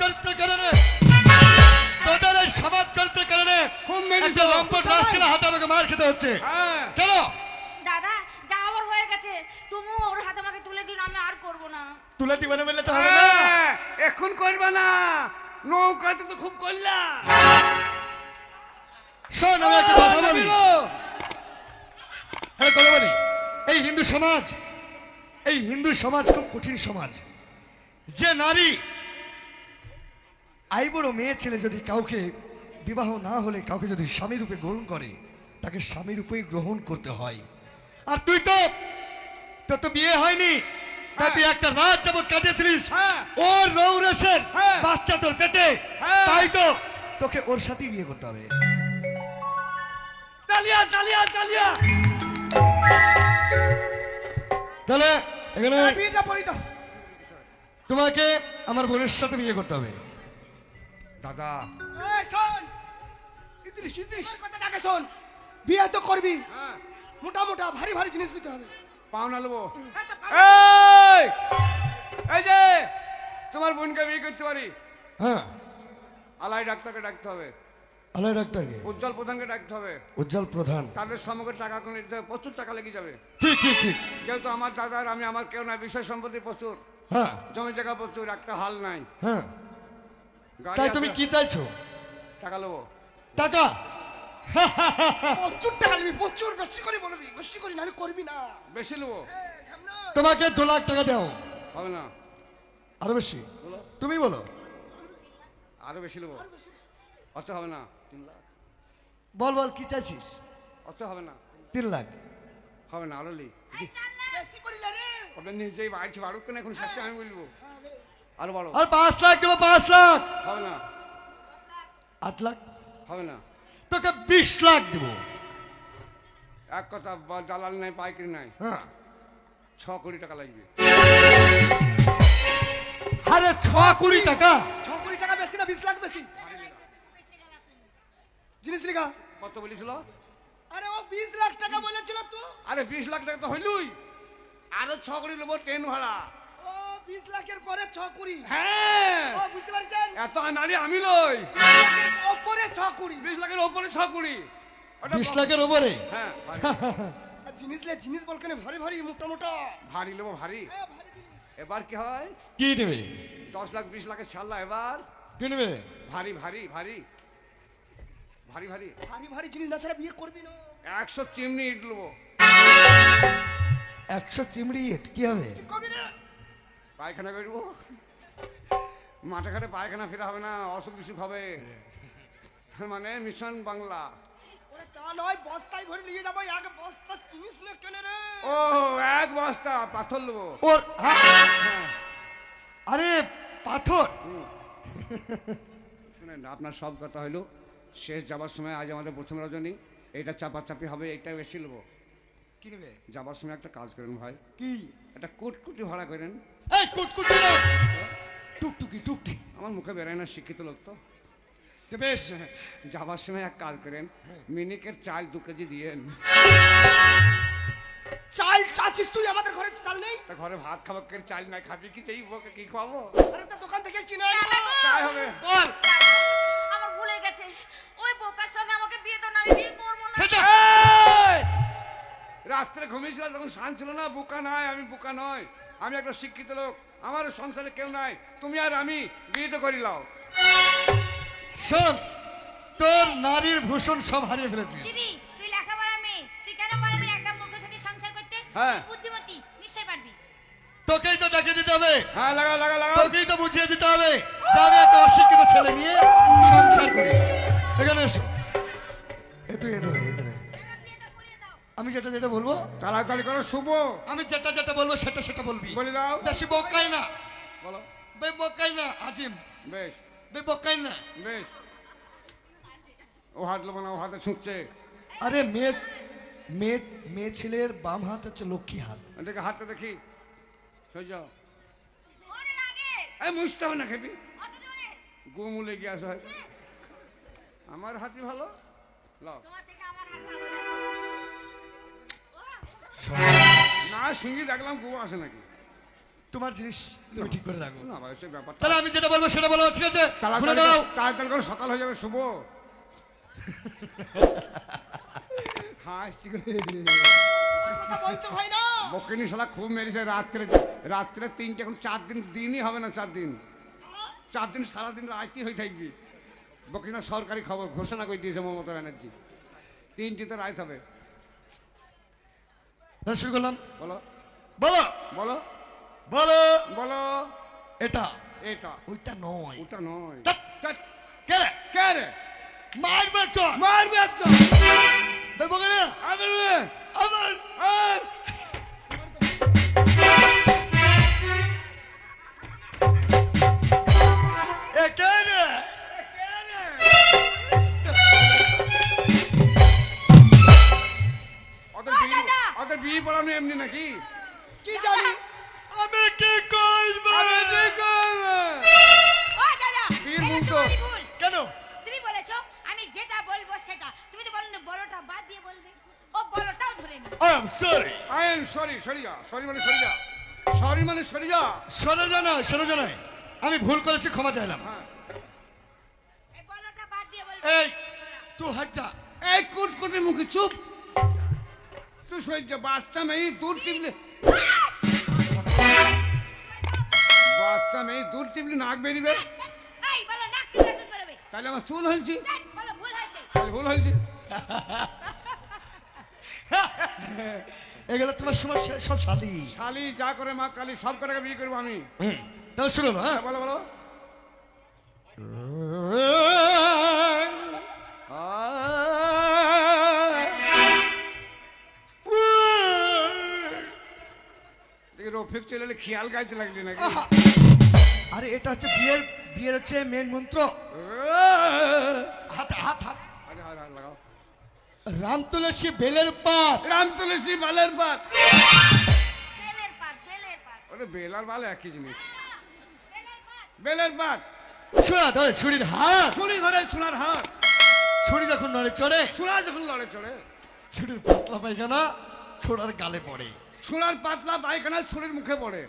চরিত্রের কারণে তোদের এই সমাজ চরিত্রের কারণে খুব মেরেছো। একটা লম্পট রাজকেলা হাতে আমাকে মার খেতে হচ্ছে। হ্যাঁ। কেন? দাদা যা আবার হয়ে গেছে। তুমি ওর হাতে আমাকে তুলে দিন আমি আর করব না। তুলে দিবানে বললে তো হবে না। হ্যাঁ, এখন করবে না। নৌকাতে তো খুব করলা। শোন আমি একটা কথা বলি। হ্যাঁ কথা বলি। এই হিন্দু সমাজ এই হিন্দু সমাজ খুব কঠিন সমাজ। যে নারী আই বড় মেয়ে ছেলে যদি কাউকে বিবাহ না হলে কাউকে যদি স্বামী রূপে গ্রহণ করে তাকে স্বামী রূপেই গ্রহণ করতে হয়। আর তুই তো তোর তো বিয়ে হয়নি। তা তুই একটা রাত যাবৎ কাটিয়েছিলিস হ্যাঁ। রৌরেশের হ্যাঁ। বাচ্চা তোর পেটে। হ্যাঁ। তাই তো তোকে ওর সাথেই বিয়ে করতে হবে। তালিয়া তালিয়া তালিয়া তাহলে এখানে তোমাকে আমার বোনের সাথে বিয়ে করতে হবে। দাদা এই শোন। ইদ্রিস ইদ্রিস। আমার কথাটাকে শোন। বিয়ে তো করবি। হ্যাঁ। মোটা মোটা ভারী ভারী জিনিস নিতে হবে। পাওনা নেব হ্যাঁ, এই! এই যে তোমার বোনকে বিয়ে করতে পারি? হ্যাঁ। আলাই ডাক্তারকে ডাকতে হবে। আলাই ডাক্তারকে? উজ্জ্বল প্রধানকে ডাকতে হবে। উজ্জ্বল প্রধান। তাদের সমগ্র টাকা করে নিতে হবে। প্রচুর টাকা লেগে যাবে। ঠিক ঠিক ঠিক। যেহেতু আমার দাদার আমি আমার কেউ না বিষয় সম্পত্তি প্রচুর। হ্যাঁ। জমি জায়গা প্রচুর একটা হাল নাই। হ্যাঁ। তাই তুমি কি চাইছো? টাকা নেব টাকা? প্রচুর টাকা নিবি প্রচুর। বেশি করে বলবি বেশি করে নাহলে করবি না। বেশি নেব তোমাকে দু লাখ টাকা দাও। হবে না। আরও বেশি? তুমি বলো। আরও বেশি নেব অত হবে না। তিন লাখ। বল বল কি চাইছিস? অত হবে না। তিন লাখ। হবে না আরও লি। বেশি করি না রে। ওটা নিজেই বাড়ছি বাড়ুক কেন? এখন শেষে আমি বলব। আরও বাড়ো আর পাঁচ লাখ দেবো পাঁচ লাখ। হবে না। আট লাখ? হবে না। তোকে বিশ লাখ দেবো। এক কথা দালাল নাই পাইকারি নাই। হ্যাঁ। ছ কোটি টাকা লাগবে। আরে ছ কুড়ি টাকা? ছ কোটি টাকা বেশি না বিশ লাখ বেশি। জিনিস লিখা। কত বলেছিল? আরে ও বিশ লাখ টাকা বলেছিল তো। আরে বিশ লাখ টাকা তো হইলুই। আরও ছ কোটি নেব ট্রেন ভাড়া। বিশ লাখের পরে ছ কুড়ি। হ্যাঁ। ও বুঝতে পারছেন? এত নারী আমি লই ওপরে ছ কুড়ি। বিশ লাখের ওপরে ছ ওটা বিশ লাখের উপরে হ্যাঁ জিনিস লে জিনিস বলকেনে ভারী ভারী মোটা মোটা। ভারী নেব ভারী। হ্যাঁ, ভারী জিনিস। এবার কি হয়? কি নেবে? দশ লাখ বিশ লাখের ছাড়লা এবার। কি নেবে? ভারী ভারী ভারী। ভারী ভারী। ভারী ভারী জিনিস না ছাড়া বিয়ে করবি না। একশো চিমনি ইট নেব একশো চিমড়ি ইট, কি হবে? করবি না। পায়খানা করব মাঠে ঘাটে পায়খানা ফেরা হবে না অসুখ বিসুখ হবে। তার মানে মিশন বাংলা। ওরে তা নয় বস্তায় ভরে নিয়ে যাব এক বস্তা জিনিস নে কেনে রে? ও এক বস্তা পাথর নেব। ওর হ্যাঁ। আরে পাথর! শুনেন আপনার সব কথা হইল। শেষ যাবার সময় আজ আমাদের প্রথম রজনী। এইটা চাপাচাপি হবে এইটা বেশি নেব। কি নেবে? যাবার সময় একটা কাজ করেন ভাই। কি? একটা কুটকুটি ভাড়া করেন। এই কুটকুটি না! টুকটুকি টুকটি আমার মুখে বেরোয় না শিক্ষিত লোক তো। তো বেশ। যাবার সময় এক কাজ করেন মিনিকের চাল দু কেজি দিয়েন। চাল চাচ্ছিস তুই? আমাদের ঘরে চাল নেই? তা ঘরে ভাত খাব কে চাল নাই খাবি কি? চাই বকে কি খাব আরে তা দোকান থেকে কিনে আনব। তাই হবে। বল। রাত্রে ঘুমিয়েছিলাম তখন শান ছিল না বোকা নয় আমি বোকা নয় আমি একটা শিক্ষিত লোক আমার সংসারে কেউ নাই তুমি আর আমি বিয়েটা করি লাও। শোন তোর নারীর ভূষণ সব হারিয়ে ফেলেছিস। দিদি তুই লেখাপড়া মেয়ে তুই কেন পারবি না একটা মূর্খের সাথে সংসার করতে? হ্যাঁ। তুই বুদ্ধিমতী নিশ্চয় পারবি। তোকেই তো দেখে দিতে হবে। হ্যাঁ লাগা লাগা লাগা তোকেই তো বুঝিয়ে দিতে হবে যে আমি একটা অশিক্ষিত ছেলে নিয়ে সংসার করি। এখানে এসো। এ তুই এ ধরে, আমি যেটা যেটা বলব তাড়াতাড়ি করো শুভ। আমি যেটা যেটা বলব সেটা সেটা বলবি। বলে দাও। বেশি বকাই না। বলো। বে বকাই না আজিম। বেশ। বে বকাই না। বেশ। ও হাত লোবো না ও হাতে ছুঁচছে আরে মেয়ে মেয়ে মেয়ে ছেলের বাম হাত হচ্ছে লক্ষ্মী হাত। এদিকে হাতটা দেখি। সই যাও। ওরে লাগে এই মুছতে হবে না জোরে। গুমুলে গিয়ে আসো। হয় আমার হাতি ভালো? লাও। তোমার থেকে আমার হাত ভালো। না সিঙ্গি দেখলাম গু আসে নাকি? তোমার জিনিস তুমি ঠিক করে রাখো না সে ব্যাপারটা তাহলে আমি যেটা বলব সেটা বলো ঠিক আছে? তাড়াতাড়ি করে- সকাল হয়ে যাবে শুভ। হাসছি হয় বকিনি শালা খুব মেরেছে রাত্রে রাত্রে তিনটে এখন চার দিন দিনই হবে না চার দিন। চার দিন সারাদিন রাইতেই হয়ে থাকবি। বকিনা সরকারি খবর ঘোষণা করে দিয়েছে মমতা ব্যানার্জি। তিনটি তো রাইত হবে। শুরু করলাম বলো। বলো। বলো। বলো। বলো। এটা। এটা। ওইটা নয়। ওটা নয়। কে রে? কে রে? মারবে চল মারবে চল কেন আবার আমার। আর। এমনি নাকি? কি জানি? আমি কি করব। আমি কি করব? ও দাদা বীর মুক্ত। কেন? তুমি বলেছ আমি যেটা বলব সেটা। তুমি তো বলো না বড়টা বাদ দিয়ে বলবে। ও বড়টাও ধরে নি I am sorry. I am sorry sorry যা সরি মানে সরি যা। সরি মানে সরি যা। সরে জানাই সরে জানাই আমি ভুল করেছি ক্ষমা চাইলাম হ্যাঁ। এই বড়টা বাদ দিয়ে বলবে। এই তুই হাট যা। এই কুটকুটে মুখে চুপ। তুই সহ্য বাচ্চা মেয়ে দূর টিপলে বাচ্চা মেয়ে দূর টিপলে নাক বেরিবে। তাহলে আমার চুল হয়েছি। তাহলে ভুল হয়েছে। এগুলো তোমার সমস্যা সব শালি। শালি যা করে মা কালি সব করে বিয়ে করব আমি। তাহলে শুনো হ্যাঁ বলো বলো। চলে এলে খেয়াল গাইতে লাগলি নাকি! আরে এটা হচ্ছে বিয়ের বিয়ের হচ্ছে মেন মন্ত্র। হাত হাত হাত। লাগাও। রাম তুলসী বেলের পাত। রাম তুলসী বালের পাত। বেলের পাত বেলের পাত। ওরে বেলার বাল একই জিনিস। বেলের পাত। ছুড়া ধরে ছুরির হাত। ছুরি ধরে ছুলার হাত। ছুরি যখন নড়ে চড়ে ছুলা যখন নড়ে চড়ে। ছুরির পাতলা পায়খানা ছোড়ার গালে পড়ে। ছুলার পাতলা পায়খানা ছুরির মুখে পড়ে।